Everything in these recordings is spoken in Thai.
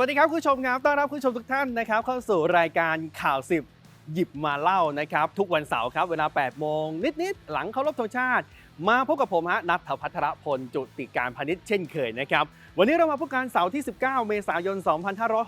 วัสดีครับคุณผู้ชมครับต้อนรับคุณผู้ชมทุกท่านนะครับเข้าสู่รายการข่าวสิบหยิบมาเล่านะครับ ทุกวันเสาร์ครับเวลา 8 โมง นิด ๆ หลังเคารพธงชาติ มาพบกับผมฮะนัทพัทรพลจุติการพาณิชย์เช่นเคยนะครับ วันนี้เรามาพบกันเสาร์ที่ 19 เมษายน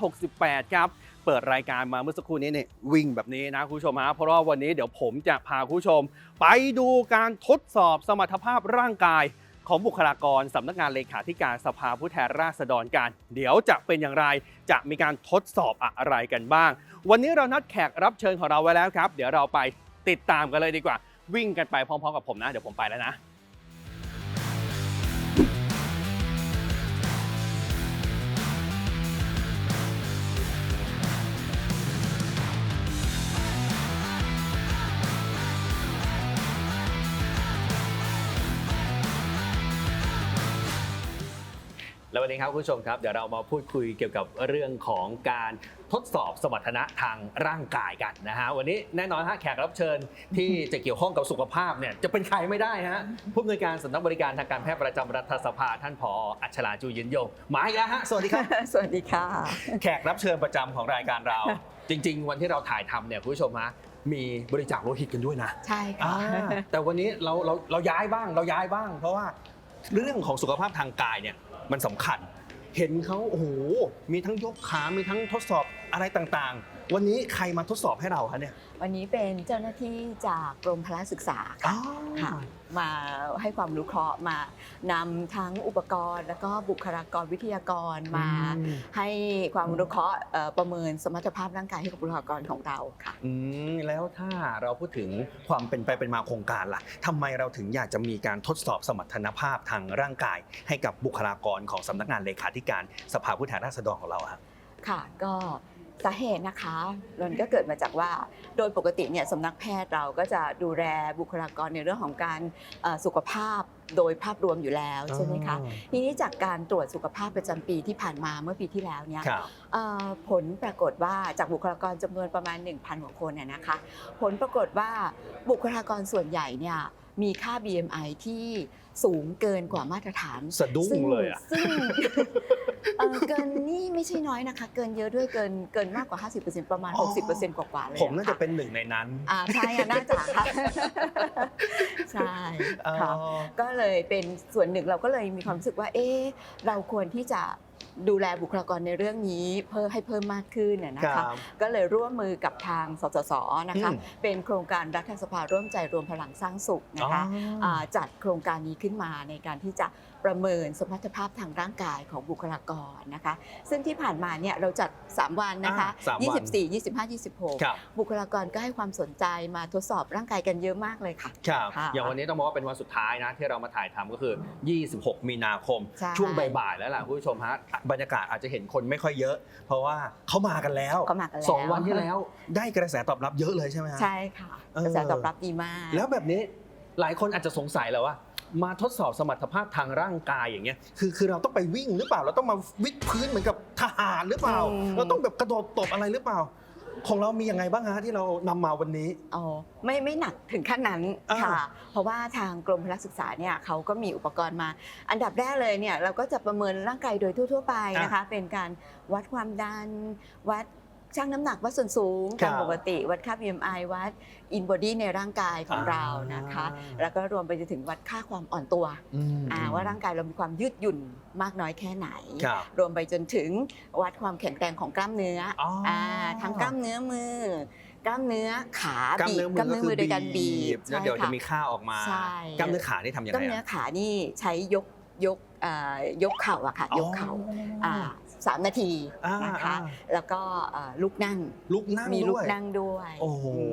2568 ครับ เปิดรายการมาเมื่อสักครู่นี้เนี่ยวิ่งแบบนี้นะคุณผู้ชมฮะเพราะว่าวันนี้เดี๋ยวผมจะพาคุณผู้ชม ไปดูการทดสอบสมรรถภาพร่างกาย ของบุคลากรสำนักงานเลขาธิการสภาผู้แทนราษฎรกัน เดี๋ยวจะเป็นอย่างไรจะมีการทดสอบอะไรกันบ้าง วันนี้เรานัดแขกรับเชิญของเราไว้แล้วครับ เดี๋ยวเราไปติดตามกันเลยดีกว่า วิ่งกันไปพร้อมๆ กับผมนะ เดี๋ยวผมไปแล้วนะ แล้ววันนี้ครับคุณผู้ชมครับเดี๋ยวเรามาพูดคุยเกี่ยวกับเรื่องของการทดสอบสมรรถนะทางร่างกายกันนะฮะวันนี้แน่นอนฮะแขกรับเชิญที่จะเกี่ยวข้องกับสุขภาพเนี่ยจะเป็นใครไม่ได้ฮะผู้อำนวยการสำนักบริการทางการแพทย์ประจำรัฐสภาท่านผออัชราจูยินยงมาอีกแล้วฮะสวัสดีครับ สวัสดีค่ะ แขกรับเชิญประจำของรายการเรา จริง ๆ วันที่เราถ่ายทำเนี่ยคุณผู้ชมฮะมีบริจาคโลหิตกันด้วยนะใช่อ่าค่ะแต่วันนี้เราเราเราย้ายบ้างเราย้ายบ้าง เพราะว่าเรื่องของสุขภาพทางกายเนี่ย มันสำคัญ เห็นเขาโอ้โหมีทั้งยกขา มีทั้งทดสอบอะไรต่างๆ วันนี้ใครมาทดสอบให้เราคะเนี่ยวันนี้เป็นเจ้าหน้าที่จากกรมพละศึกษาค่ะค่ะ มาให้ความรู้เคราะห์มานำทั้งอุปกรณ์ แล้วก็บุคลากรวิทยากรมาอืมให้ความรู้เคราะห์เอ่อประเมินสมรรถภาพร่างกายให้กับบุคลากรของเราค่ะอืมแล้วถ้าเราพูดถึงความเป็นไปเป็นมาโครงการล่ะทำไมเราถึงอยากจะมีการทดสอบสมรรถนภาพทางร่างกาย ให้กับบุคลากรของสำนักงานเลขาธิการสภาผู้แทนราษฎรของเราครับค่ะก็ สาเหตุนะคะมันก็เกิดมาจากว่าโดยปกติเนี่ยสำนักแพทย์เราก็จะดูแลบุคลากรในเรื่องของการเอ่อสุขภาพโดยภาพรวมอยู่แล้วใช่ไหมคะทีนี้จากการตรวจสุขภาพประจำปีที่ผ่านมาเมื่อปีที่แล้วเนี่ยครับเอ่อผลปรากฏว่าจากบุคลากรจำนวนประมาณ 1,000กว่าคนเนี่ยนะคะผลปรากฏว่าบุคลากรส่วนใหญ่เนี่ยมีค่า BMI ที่สูงเกินกว่ามาตรฐาน สะดุ้งซึ่เลยอะซึ่ง เอ่อเกินนี่ไม่ใช่น้อยนะคะ เกินเยอะด้วยเกินเกินมากกว่า 50%ประมาณ อ๋อ 60%กว่าๆเลยผมน่าจะค่เป็นหนึ่งในนั้นอ่าใช่อะน่าจะค่ะใช่ค่ะอ๋อก็เลยเป็นส่วนหนึ่งเราก็เลยมีความรู้สึกว่า เอ๊ะเราควรที่จะดูแลบุคลากรในเรื่องนี้เพิ่มให้เพิ่มมากขึ้นน่ะนะครัคะบก็เลยร่วมมือกับทางสสสนะคะ อืม เป็นโครงการรัฐสภาร่วมใจรวมพลังสร้างสุขนะคะอ๋ออ่าจัดโครงการนี้ขึ้นมาในการที่จะ ประเมินสมรรถภาพทางร่างกายของบุคลากรนะคะ ซึ่งที่ผ่านมาเนี่ยเราจัด 3 วันนะคะ อ่าสามวัน24 25 26 ครับ บุคลากรก็ให้ความสนใจมาทดสอบร่างกายกันเยอะมากเลยค่ะ ครับค่ะอย่างวันนี้ต้องบอกว่าเป็นวันสุดท้ายนะที่เรามาถ่ายทำก็คือ 26 มีนาคม ใช่ ช่วงบ่ายๆแล้วล่ะคุณผู้ชมฮะบรรยากาศอาจจะเห็นคนไม่ค่อยเยอะ เพราะว่าเขามากันแล้วก็มากันแล้วสองวันที่แล้วได้กระแสตอบรับเยอะเลยใช่ไหมฮะ ใช่ค่ะเออ กระแสตอบรับดีมาก แล้วแบบนี้หลายคนอาจจะสงสัยแล้วว่า มาทดสอบสมรรถภาพทางร่างกายอย่างเงี้ยคือคือเราต้องไปวิ่งหรือเปล่าเราต้องมาวิดพื้นเหมือนกับทหารหรือเปล่าอืมเราต้องแบบกระโดดตบอะไรหรือเปล่า ของเรามียังไงบ้างฮะที่เรานำมาวันนี้ อ๋อไม่ไม่หนักถึงขั้นนั้นอ่าค่ะ เพราะว่าทางกรมพละศึกษาเนี่ยเขาก็มีอุปกรณ์มา อันดับแรกเลยเนี่ยเราก็จะประเมินร่างกายโดยทั่ว ๆ ไปนะคะ เป็นการวัดความดัน วัด ชั่งน้ำหนักวัดส่วนสูงครัตาบมปกติ วัดค่า BMI วัดอินบอดี้ในร่างกายของอ่าเรานะคะ แล้วก็รวมไปจนถึงวัดค่าความอ่อนตัวอืมอ่าว่าร่างกายเรามีความยืดหยุ่นมากน้อยแค่ไหนครับรวมไปจนถึงวัดความแข็งแกร่งของกล้ามเนื้ออออ่าทั้งกล้ามเนื้อมือกล้ามเนื้อขากล้ามบีเนื้บอกล้ามเนื้อมือโดยการบีบแล้วเดี๋ยวจะใช่มีค่ค่าออกมาใช่กล้ามเนื้อขานี่ทำยังกล้ามไงเนื้ออะขานี่ใช้ยกยกอ่ายกเข่าอะค่ะยกเข่า อ๋อาสามนาทีอ่านะคะ อ่า แล้วก็อ่าลุกนั่งลุกนั่งมีลุด้กวย นั่งด้วย โอ้โหอื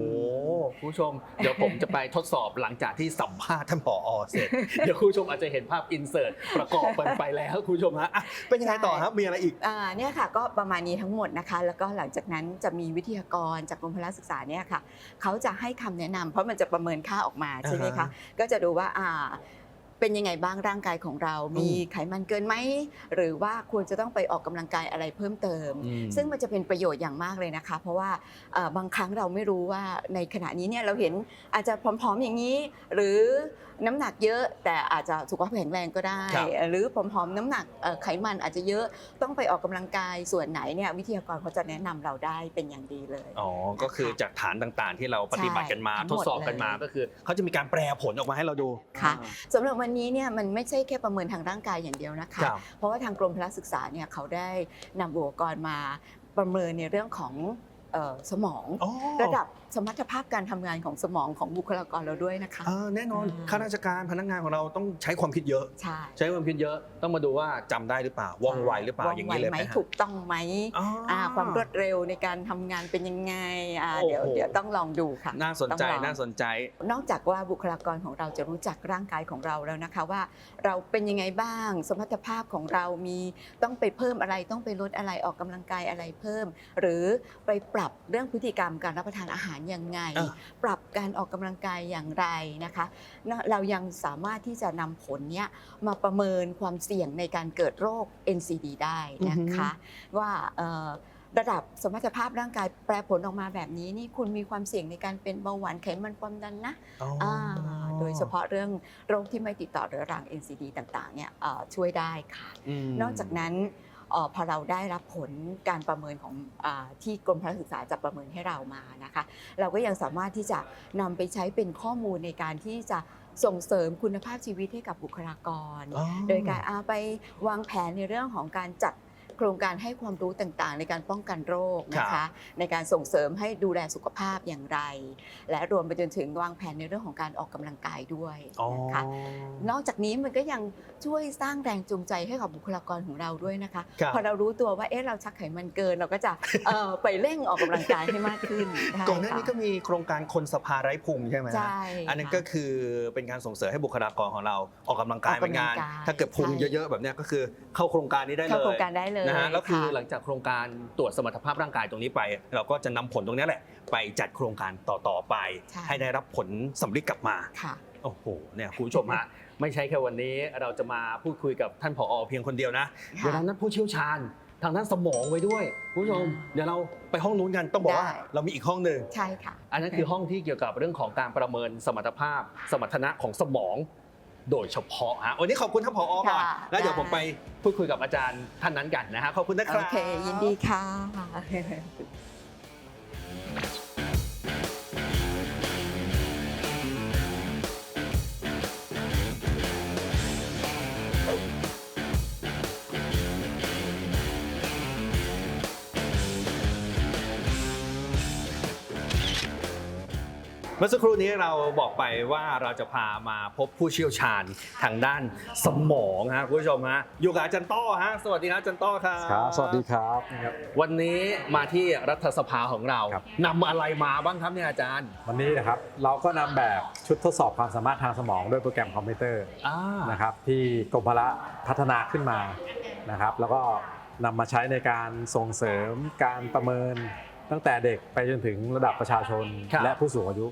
มคุณผู้ชม เดี๋ยวผมจะไปทดสอบหลังจากที่สัมภาษณ์ท่านผอเสร็จ เดี๋ยวคุณผู้ชมอาจจะเห็นภาพอินเสิร์ตประกอบกันไปแล้วคุณผู้ชมฮะอะเป็นยังไงต่อครับมีอะไรอีก อ่าเนี่ยค่ะก็ประมาณนี้ทั้งหมดนะคะ แล้วก็หลังจากนั้นจะมีวิทยากรจากกรมพละศึกษาเนี่ยค่ะเขาจะให้คำแนะนำเพราะมันจะประเมินค่าออกมาใช่ไหมอ่าคะฮะ ก็จะดูว่าอ่า เป็นยังไงบ้างร่างกายของเรา มีไขมันเกินไหม หรือว่าควรจะต้องไปออกกำลังกายอะไรเพิ่มเติมอืมซึ่งมันจะเป็นประโยชน์อย่างมากเลยนะคะ เพราะว่าเอ่อบางครั้งเราไม่รู้ว่าในขณะนี้เนี่ยเราเห็นอาจจะผอมๆอย่างนี้ หรือน้ำหนักเยอะแต่อาจจะสุขภาพแข็งแรงก็ได้ครับหรือผอมๆน้ำหนักเอ่อไขมันอาจจะเยอะต้องไปออกกำลังกายส่วนไหนเนี่ยวิทยากรเขาจะแนะนำเราได้เป็นอย่างดีเลยอ๋อก็คือจากฐานต่างๆ ที่เราปฏิบัติกันมาใช่ทดสอบกันมาทั้งหมดเลยก็คือเขาจะมีการแปลผลออกมาให้เราดูค่ะสำหรับวันนี้เนี่ยมันไม่ใช่แค่ประเมินทางร่างกายอย่างเดียวนะคะ ครับเพราะว่าทางกรมพละศึกษาเนี่ยเขาได้นำอุปกรณ์มาประเมินในเรื่องของเอ่อสมอง อ๋อ ระดับ สมรรถภาพการทำงานของสมองของบุคลากรเราด้วยนะคะอ่าแน่นอนอ่าข้าราชการพนักงานของเราต้องใช้ความคิดเยอะ ใช่ใช้ความคิดเยอะต้องมาดูว่าจำได้หรือเปล่าว่องไวหรือเปล่าว่อย่างไวนี้เลยไหมไหมฮะถูกต้องไหมอ๋อออ่าความรวดเร็วในการทำงานเป็นยังไงอ่าโอ้โหเดี๋ยวเดี๋ยวต้องลองดูค่ะน่าสนใจต้องลองน่าสนใจ นอกจากว่าบุคลากรของเราจะรู้จักร่างกายของเราแล้วนะคะว่า เราเป็นยังไงบ้าง สมรรถภาพของเรามีต้องไปเพิ่มอะไรต้องไปลดอะไรออกกำลังกายอะไรเพิ่ม หรือไปปรับเรื่องพฤติกรรมการรับประทานอาหารยังไงอ่าปรับการออกกำลังกายอย่างไรนะคะนะเรายังสามารถที่จะนำผลเนี้ยมาประเมินความเสี่ยงในการเกิดโรค NCD ได้นะคะ ว่าเอ่อระดับสมรรถภาพร่างกายแปรผลออกมาแบบนี้นี่คุณมีความเสี่ยงในการเป็นเบาหวานไขมันความดันนะ อ๋ออ อ่าโดยเฉพาะเรื่องโรคที่ไม่ติดต่อเรื้อรัง NCD ต่างๆเนี่ยเอ่อช่วยได้ค่ะมนอกจากนั้นเอ่อ พอเราได้รับผลการประเมินของอาที่กรมพละศึกษาจะประเมินให้เรามานะคะ เราก็ยังสามารถที่จะนำไปใช้เป็นข้อมูลในการที่จะส่งเสริมคุณภาพชีวิตให้กับบุคลากรอ๋อโดยการเอาไปวางแผนในเรื่องของการจัด โครงการให้ความรู้ต่างๆ ในการป้องกันโรคนะครัคะบในการส่งเสริมให้ดูแลสุขภาพอย่างไร และรวมไปจนถึงวางแผนในเรื่องของการออกกำลังกายด้วยอ๋อนะคะนอกจากนี้มันก็ยังช่วยสร้างแรงจูงใจให้กับบุคลากรของเราด้วยนะคะครับพอเรารู้ตัวว่าเอ๊ะเราชักไขมันเกินเราก็จะเอ่อไปเร่งออกกำลังกายให้มากขึ้นได้ก่อนหน้านี้ก็ค่ะมีโครงการคนสภาไร้พุงใช่ไหมฮะใช่อันนั้นค่ะก็คือเป็นการส่งเสริมให้บุคลากรของเราออกกำลังกายออกเป็นกำลังงานกายถ้าเกิดพุงใช่เยอะๆแบบเนี้ยก็คือเข้าโครงการนี้ได้เลยเข้าโครงการได้เลยนะฮะแล้วคือหลัะงจากโครงการตรวจสมรรถภาพร่างกายตรงนี้ไป เราก็จะนำผลตรงนี้แหละ ไปจัดโครงการต่อๆไปใช่ให้ได้รับผลสำลิดกลับมาค่ะโอ้โหเนี่ยคุณผู้ชมฮะไม่ใช่แค่วันนี้เราจะมาพูดคุยกับท่านผอเพียงคนเดียวนะค่ะเดี๋ยวเรานัดผู้เชี่ยวชาญทางด้านสมองไว้ด้วยคุณผู้ชมอ่าเดี๋ยวเราไปห้องนู้นกันต้องบอกว่าได้เรามีอีกห้องหนึ่งใช่ค่ะ อันนั้นคือห้องที่เกี่ยวกับเรื่องของการประเมินสมรรถภาพ สมรรถนะของสมอง โดยเฉพาะฮะวันนี้ขอบคุณท่านผอก่อนค่ะแล้วเดี๋ยวได้ ผมไปพูดคุยกับอาจารย์ท่านนั้นกันนะฮะขอบคุณนะคโอรับเค ยินดีค่ะ เมื่อสักครู่นี้เราบอกไปว่าเราจะพามาพบผู้เชี่ยวชาญทางด้านสมองฮะคุณผู้ชมฮะอยู่กับอาจารย์ต้อฮะสวัสดีครับอาจารย์ต้อครับครับสวัสดีครับ วันนี้มาที่รัฐสภาของเราครับ นำอะไรมาบ้างครับเนี่ยอาจารย์วันนี้นะครับเราก็นำแบบชุดทดสอบความสามารถทางสมองด้วยโปรแกรมคอมพิวเตอร์อ่านะครับที่กรมพละพัฒนาขึ้นมานะครับ แล้วก็นำมาใช้ในการส่งเสริมการประเมินตั้งแต่เด็กไปจนถึงระดับประชาชนครับและผู้สูงอายุ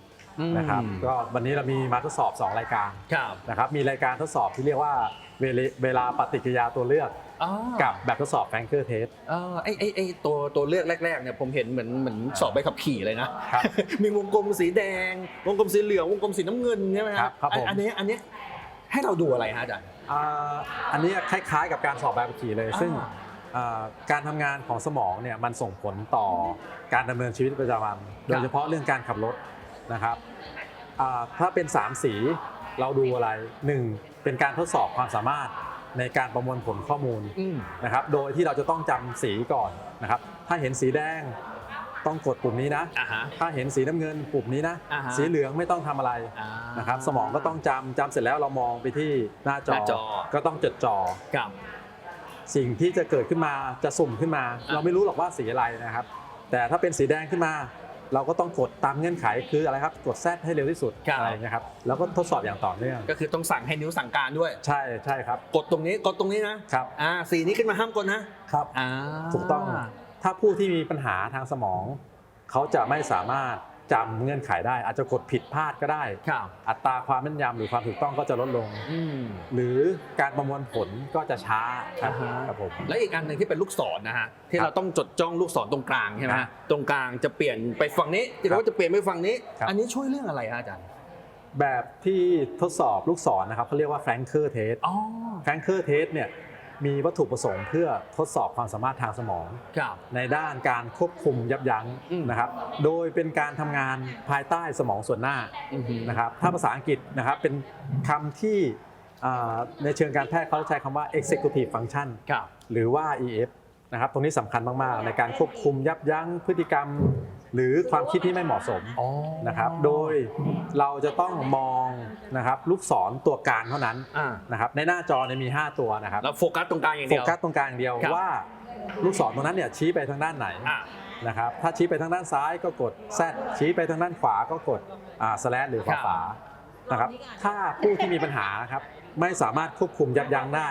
นะครับอืมก็วันนี้เรามีมาทดสอบ 2 รายการครับนะครับมีรายการทดสอบที่เรียกว่าเวลเวลาปฏิกิริยาตัวเลือกอ่ากับแบบทดสอบแฟงเกอร์เทสเออไอไอไอตัวตัวเลือกแรกๆเนี่ยผมเห็นเหมือนเหมือนสอบใบขับขี่เลยนะครับมีวงกลมสีแดง วงกลมสีเหลือง วงกลมสีน้ำเงินใช่ไหมครับครับผมอันนี้อันนี้ให้เราดูอะไรฮะอาจารย์อ่าอันนี้คล้ายๆกับการสอบใบขับขี่เลยอ่าซึ่งอ่าการทำงานของสมองเนี่ยมันส่งผลต่อการดำเนินชีวิตประจำวัน โดยเฉพาะเรื่องการขับรถ นะครับอ่าถ้าเป็น 3 สีเราดูอะไร 1. เป็นการทดสอบความสามารถในการประมวลผลข้อมูลอืมนะครับโดยที่เราจะต้องจำสีก่อนนะครับถ้าเห็นสีแดงต้องกดปุ่มนี้นะอ่าฮะถ้าเห็นสีน้ำเงินปุ่มนี้นะอ่าฮะสีเหลืองไม่ต้องทำอะไรอ่านะครับสมองก็ต้องจำจำเสร็จแล้วเรามองไปที่หน้าจหอน้าจอก็ต้องจดจ่อกับ สิ่งที่จะเกิดขึ้นมาจะสุ่มขึ้นมาอะเราไม่รู้หรอกว่าสีอะไรนะครับ แต่ถ้าเป็นสีแดงขึ้นมา เราก็ต้องกดตามเงื่อนไขคืออะไรครับกดแซดให้เร็วที่สุดอะไรนะครับแล้วก็ทดสอบอย่างต่อเนื่องก็คือต้องสั่งให้นิ้วสั่งการด้วย ใช่ใช่ครับกดตรงนี้กดตรงนี้นะครับอ่าสีนี้ขึ้นมาห้ามกดนะครับ อ่า ถูกต้อง ถ้าผู้ที่มีปัญหาทางสมอง เขาจะไม่สามารถ จำเงื่อนไขได้ อาจจะกดผิดพลาดก็ได้ ครับอัตราความแม่นยำหรือความถูกต้องก็จะลดลง อืม หรือการประมวลผลก็จะช้าครับอ่าฮะ ครับผม และอีกอันหนึ่งที่เป็นลูกศรนะฮะที่ครับเราต้องจดจ้องลูกศรตรงกลางใช่ไหมครับตรงกลางจะเปลี่ยนไปฝั่งนี้หรือว่าจะเปลี่ยนไปฝั่งนี้ ครับ อันนี้ช่วยเรื่องอะไรฮะอาจารย์แบบที่ทดสอบลูกศรนะครับเขาเรียกว่า Franker Test อ๋อ Franker Test เนี่ย มีวัตถุประสงค์เพื่อทดสอบความสามารถทางสมอง ครับในด้านการควบคุมยับยั้งอืมนะครับ โดยเป็นการทำงานภายใต้สมองส่วนหน้าอือฮึนะครับ ถ้าภาษาอังกฤษนะครับเป็นคำที่อ่าในเชิงการแพทย์เขาใช้คำว่า executive function ครับ หรือว่า EF นะครับ ตรงนี้สำคัญมาก ๆ ในการควบคุมยับยั้งพฤติกรรม หรือความคิดที่ไม่เหมาะสมอ๋อนะครับ โดยเราจะต้องมองนะครับลูกศรตัวกลางเท่านั้นอ่านะครับในหน้าจอเนี่ยมี 5 ตัวนะครับแล้วโฟกัสตรงกลางอย่างโฟเดียวกัสตรงกลางอย่างเดียวครับว่าลูกศรตรงนั้นเนี่ยชี้ไปทางด้านไหนอ่านะครับถ้าชี้ไปทางด้านซ้ายก็กด Z ชี้ไปทางด้านขวาก็กดอ่า slash หรือขวาครับฝานะครับถ้าผู้ที่มีปัญหาครับไม่สามารถควบคุมยับยั้งได้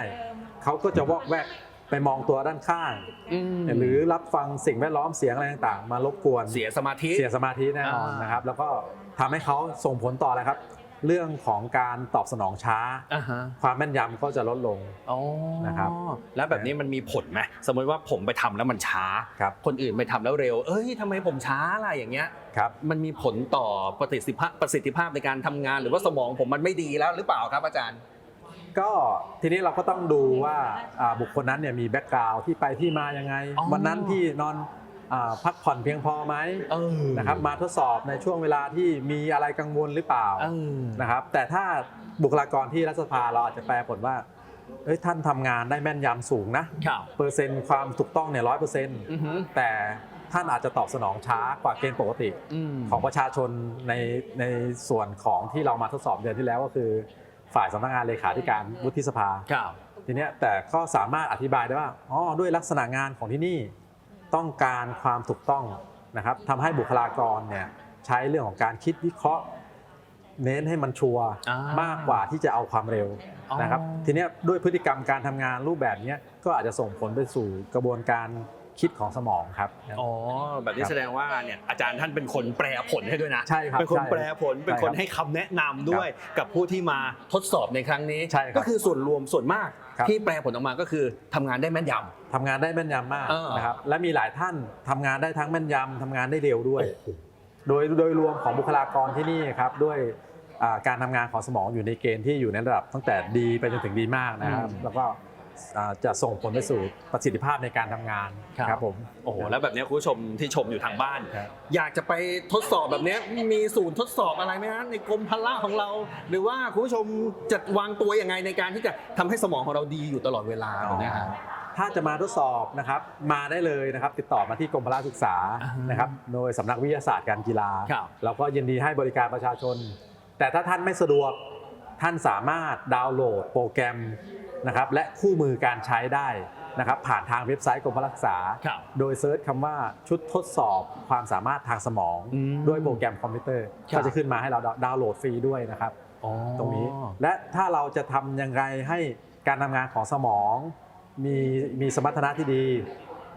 เขาก็จะวอกแวก ไปมองตัวด้านข้าง อืมหรือรับฟังสิ่งแวดล้อมเสียงอะไรต่างๆ มารบกวนเสียสมาธิ เสียสมาธิแน่นอนอ่าน นะครับ แล้วก็ทำให้เขาส่งผลต่ออะไรครับ เรื่องของการตอบสนองช้า อ่าฮะความแม่นยำก็จะลดลง อ๋อนะครับ แล้วแบบนี้มันมีผลไหมสมมติว่าผมไปทำแล้วมันช้า ครับคนอื่นไปทำแล้วเร็ว เอ้ยทำไมผมช้าล่ะอย่างเงี้ย ครับ มันมีผลต่อประสิทธิภาพประสิทธิภาพในการทำงาน หรือว่าสมองผมมันไม่ดีแล้วหรือเปล่าครับอาจารย์ ก็ทีนี้เราก็ต้องดูว่าอ่าบุคคลนั้นเนี่ยมีแบ็กกราวที่ไปที่มายังไง อ๋อ วันนั้นที่นอนอาพักผ่อนเพียงพอไหมเออนะครับมาทดสอบในช่วงเวลาที่มีอะไรกังวลหรือเปล่า เออ นะครับแต่ถ้าบุคลากรที่รัฐสภาเราอาจจะแปลผลว่าเอ้ยท่านทำงานได้แม่นยำสูงนะ ครับเปอร์เซ็นต์ความถูกต้องเนี่ยร้อยเปอร์เซ็นต์อือฮึแต่ท่านอาจจะตอบสนองช้ากว่าเกณฑ์ปกติมของประชาชนในในส่วนของที่เรามาทดสอบเดือนที่แล้วก็คือ ฝ่ายสำนักงานเลขาธิการวุฒิสภา ครับ ทีเนี้ยแต่ก็สามารถอธิบายได้ว่าอ๋อด้วยลักษณะงานของที่นี่ต้องการความถูกต้องนะครับทำให้บุคลากรเนี่ยใช้เรื่องของการคิดวิเคราะห์ เน้นให้มันชัวร์อ่ามมากกว่าที่จะเอาความเร็วนะครับอ๋อทีเนี้ยด้วยพฤติกรรมการทำงานรูปแบบเนี้ยก็อาจจะส่งผลไปสู่กระบวนการ คิดของสมองครับ อ๋อแบบนี้ครับแสดงว่าเนี่ยอาจารย์ท่านเป็นคนแปลผลให้ด้วยนะใช่ครับเป็นคนใช่แปลผลเป็นคนใช่ครับให้คำแนะนำด้วยกับผู้ที่มาทดสอบในครั้งนี้ใช่ครับก็คือส่วนรวมส่วนมากครับที่แปลผลออกมาก็คือทำงานได้แม่นยทำงานได้แม่นยำมากเออนะครับและมีหลายท่านทำงานได้ทั้งแม่นยำทำงานได้เร็วด้วย โดยโดยรวมของบุคลากรที่นี่ครับด้วยอ่าการทำงานของสมองอยู่ในเกณฑ์ที่อยู่ในระดับตั้งแต่ดีไปจนถึงดีมากนะครับอืมแล้วก็อ่า จะส่งผลไปสู่ประสิทธิภาพในการทำงานครับครับผมำโอ้โหแล้วแบบนี้คุณผู้ชมที่ชมอยู่ทางบ้านครับอยากจะไปทดสอบแบบนี้มีศูนย์ทดสอบอะไรไหมฮะในกรมพละของเรา หรือว่าคุณผู้ชมจะวางตัวยังไงในการที่จะทำให้สมองของเราดีอยู่ตลอดเวลาแบบเนี้ยฮะถ้าจะมาทดสอบนะครับมาได้เลยนะครับ ติดต่อมาที่กรมพละศึกษาอ่าฮะนะครับโดยสำนักวิทยาศาสตร์การกีฬาครับเราก็ยินดีให้บริการประชาชน แต่ถ้าท่านไม่สะดวกท่านสามารถดาวน์โหลดโปรแกรม นะครับและคู่มือการใช้ได้นะครับผ่านทางเว็บไซต์กรมพละศึกษา ครับโดยเซิร์ชคำว่าชุดทดสอบความสามารถทางสมองอืมด้วยโปรแกรมคอมพิวเตอร์ ครับ ก็จะขึ้นมาให้เราดาวน์โหลดฟรีด้วยนะครับ อ๋อ ตรงนี้และถ้าเราจะทำยังไงให้การทำงานของสมองมีมีสมรรถนะที่ดี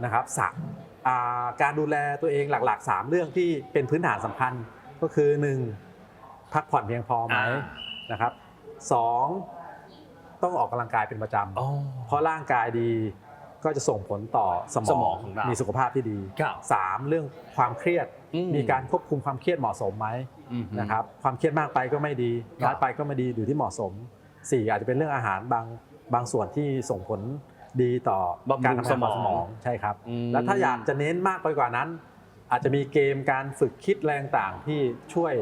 นะครับสามอ่าการดูแลตัวเองหลักๆ 3 เรื่องที่เป็นพื้นฐานสำคัญก็คือ 1. พักผ่อนเพียงพอไหมอ่า นะครับสอง ต้องออกกำลังกายเป็นประจอ๋อำเพราะร่างกายดีก็จะส่งผลต่อสมสองมองของเรามีมีสุขภาพที่ดีครับสามเรื่องความเครียดอืมมีการควบคุมความเครียดเหมาะสมไหมอืมนะครับความเครียดมากไปก็ไม่ดีครับน้อยไปก็ไม่ดีอยู่ที่เหมาะสมสี่อาจจะเป็นเรื่องอาหารบางบางส่วนที่ส่งผลดีต่อบำรุงการทำงานของสสมมอองงใช่ครับอืมแล้วถ้าอยากจะเน้นมากไปกว่านั้น อาจจะมีเกมการฝึกคิดแรงต่างๆที่ช่วย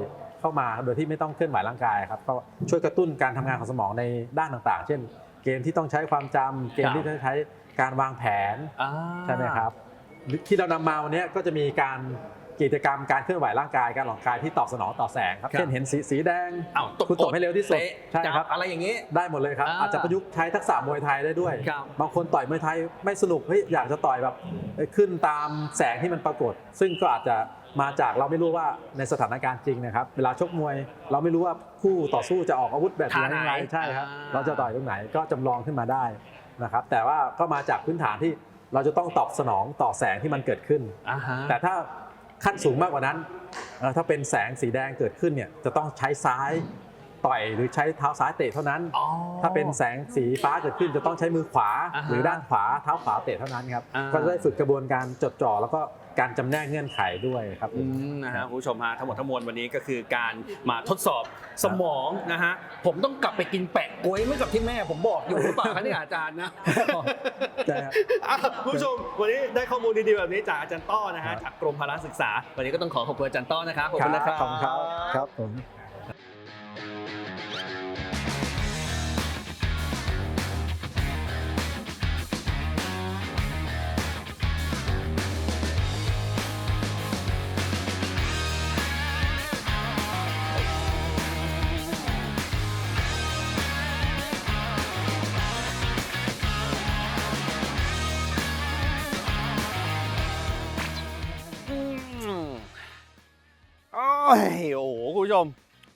เข้ามาโดยที่ไม่ต้องเคลื่อนไหวร่างกายครับก็ช่วยกระตุ้นการทำงานของสมองในด้านต่างๆ เช่น เกมที่ต้องใช้ความจำเกมที่ต้องใช้การวางแผนอ่าใช่ไหมครับที่เรานำมาวันนี้ก็จะมีการกิจกรรมการเคลื่อนไหวร่างกายการออกกำลังกายที่ตอบสนองต่อแสงครับครับเช่นเห็นสีสีแดงอ้าวตบคุณตบให้เร็วที่สุดตะใช่ครับจัอะไรอย่างนี้ได้หมดเลยครับอ่าอาจจะประยุกต์ใช้ทักษะมวยไทยได้ด้วยครับบางคนต่อยมวยไทยไม่สนุกเฮ้ยอยากจะต่อยแบบเอ้ยขึ้นตามแสงที่มันปรากฏ ซึ่งก็อาจจะ มาจากเราไม่รู้ว่าในสถานการณ์จริงนะครับ เวลาชกมวย เราไม่รู้ว่าคู่ต่อสู้จะออกอาวุธแบบไหนท่าไหนยังไงใช่ครับอ่าเราจะต่อยตรงไหนก็จำลองขึ้นมาได้นะครับ แต่ว่าก็มาจากพื้นฐานที่เราจะต้องตอบสนองต่อแสงที่มันเกิดขึ้นอ่าฮะแต่ถ้าขั้นสูงมากกว่านั้นเอ่อถ้าเป็นแสงสีแดงเกิดขึ้นเนี่ยจะต้องใช้ซ้าย ต่อยหรือใช้เท้าซ้ายเตะเท่านั้น อ๋อ ถ้าเป็นแสงสีฟ้าเกิดขึ้นจะต้องใช้มือขวา อ่าฮะหรือด้านขวาเท้าขวาเตะเท่านั้นครับอ่า ก็จะได้ฝึกกระบวนการจดจ่อแล้วก็การจำแนกเงื่อนไขด้วยครับอืมนะฮะคุณผู้ชมฮะทั้งหมดทั้งมวลวันนี้ก็คือการมาทดสอบสมองนะฮะผมต้องกลับไปกินแปะกล้วยไม่กับที่แม่ผมบอกอยู่หรือเปล่าคะเนี่ยอาจารย์นะใช่ครับอะคุณผู้ชมวันนี้ได้ข้อมูลดีๆแบบนี้จากอาจารย์ต้อนะฮะครับจากกรมพละศึกษา วันนี้ก็ต้องขอขอบคุณอาจารย์ต้อนะครับขอบคุณนะครับขอบคุณครับครับผม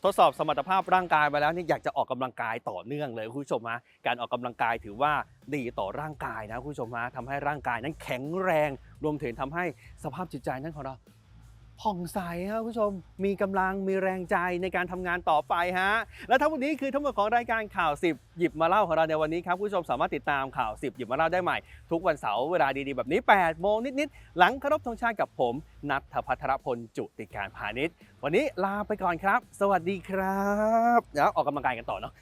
ทดสอบสมรรถภาพร่างกายไปแล้วนี่อยากจะออกกำลังกายต่อเนื่องเลยคุณผู้ชมฮะการออกกำลังกายถือว่าดีต่อร่างกายนะคุณผู้ชมฮะทำให้ร่างกายนั้นแข็งแรง รวมถึงทำให้สภาพจิตใจนั้นของเรา ผ่องใสครับคุณผู้ชม มีกำลังมีแรงใจในการทำงานต่อไปฮะ และทั้งหมดนี้คือทั้งหมดของรายการข่าว 10 หยิบมาเล่าของเราในวันนี้ครับคุณผู้ชมสามารถติดตามข่าว 10 หยิบมาเล่าได้ใหม่ ทุกวันเสาร์เวลาดีๆ แบบนี้ 8 โมงนิด ๆ หลังคารพธงชาติกับผมนัทพัทรพลจุติการพาณิชย์ วันนี้ลาไปก่อนครับ สวัสดีครับเดี๋ยวออกกำลังกายกันต่อเนาะ